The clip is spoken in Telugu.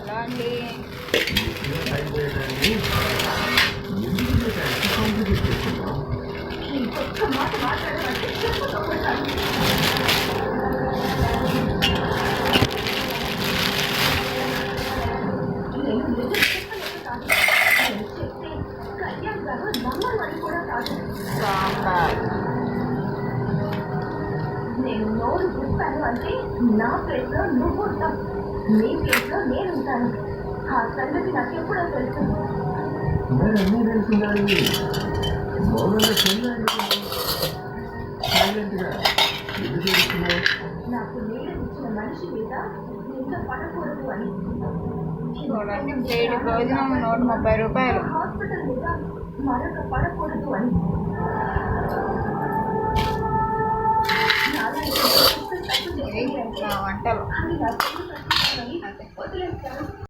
ఎలా అండి ఇంకొక నేను నోరు విప్పాను అంటే నా ప్లేస్లో నువ్వు ఉంటావు. నీ ప్లేస్లో నేను ఉంటాను ఆ సంగతి నాకు ఎప్పుడో తెలుసు. అన్నీ నాకు నీడనిచ్చిన మనిషి మీద నింద పడకూడదు అని. చూడండి ప్లేట్ భోజనం నూట ముప్పై రూపాయలు. హాస్పిటల్ మీద మరొక పడకూడదు అని. వంటలు.